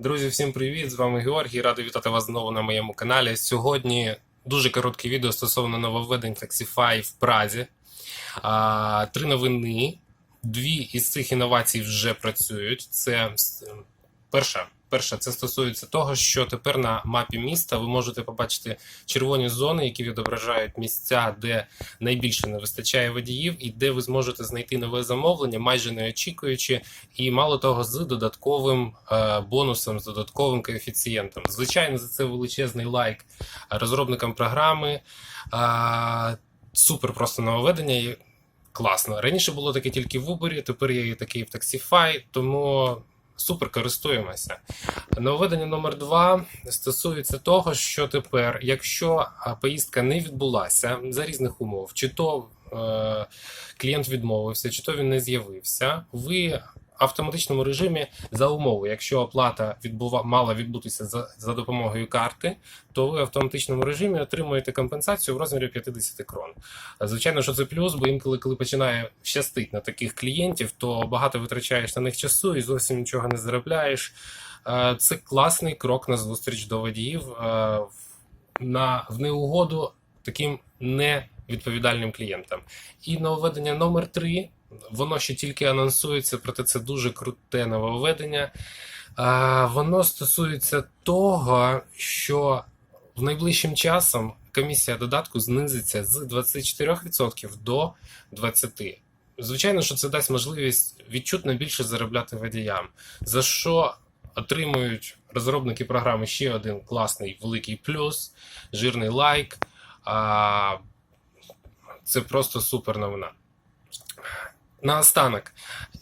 Друзі, всім привіт! З вами Георгій. Радий вітати вас знову на моєму каналі. Сьогодні дуже коротке відео стосовно нововведень Taxify в Празі. А, три новини. Дві із цих інновацій вже працюють. Це перша. Перша, це стосується того, що тепер на мапі міста ви можете побачити червоні зони, які відображають місця, де найбільше не вистачає водіїв, і де ви зможете знайти нове замовлення, майже не очікуючи, і мало того, з додатковим е, бонусом, з додатковим коефіцієнтом. Звичайно, за це величезний лайк розробникам програми. Е, супер просто нововведення. Класно. Раніше було таке тільки в Uber, тепер є і в Taxify, тому супер користуємося. Нововведення номер два стосується того, що тепер, якщо поїздка не відбулася за різних умов, чи то е, клієнт відмовився, чи то він не з'явився, ви автоматичному режимі за умови, якщо оплата відбува, мала відбутися за, за допомогою карти, то ви в автоматичному режимі отримуєте компенсацію в розмірі 50 крон. Звичайно, що це плюс, бо інколи, коли починає щастить на таких клієнтів, то багато витрачаєш на них часу і зовсім нічого не заробляєш. Е, Це класний крок на зустріч до водіїв е, на в неугоду таким невідповідальним клієнтам. І нововведення номер 3 воно ще тільки анонсується, проте це дуже круте нововведення. Воно стосується того, що в найближчим часом комісія додатку знизиться з 24% до 20%. Звичайно, що це дасть можливість відчутно більше заробляти водіям, за що отримують розробники програми ще один класний великий плюс, жирний лайк. Це просто супер новина. Наостанок,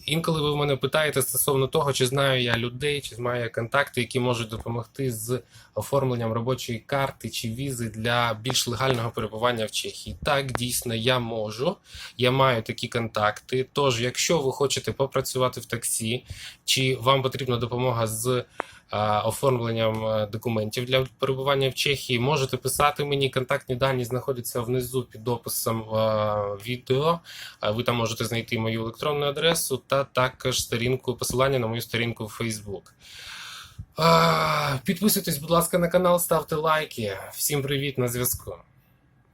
інколи ви в мене питаєте стосовно того, чи знаю я людей, чи маю контакти, які можуть допомогти з оформленням робочої карти чи візи для більш легального перебування в Чехії. Так, дійсно, я можу. Я маю такі контакти. Тож, якщо ви хочете попрацювати в таксі, чи вам потрібна допомога з оформленням е, документів для перебування в Чехії, можете писати мені. Контактні дані знаходяться внизу під описом е, відео. Ви там можете знайти мою електронну адресу та також сторінку посилання на мою сторінку в Facebook. Підписуйтесь, будь ласка, на канал, ставте лайки. Всім привіт на зв'язку.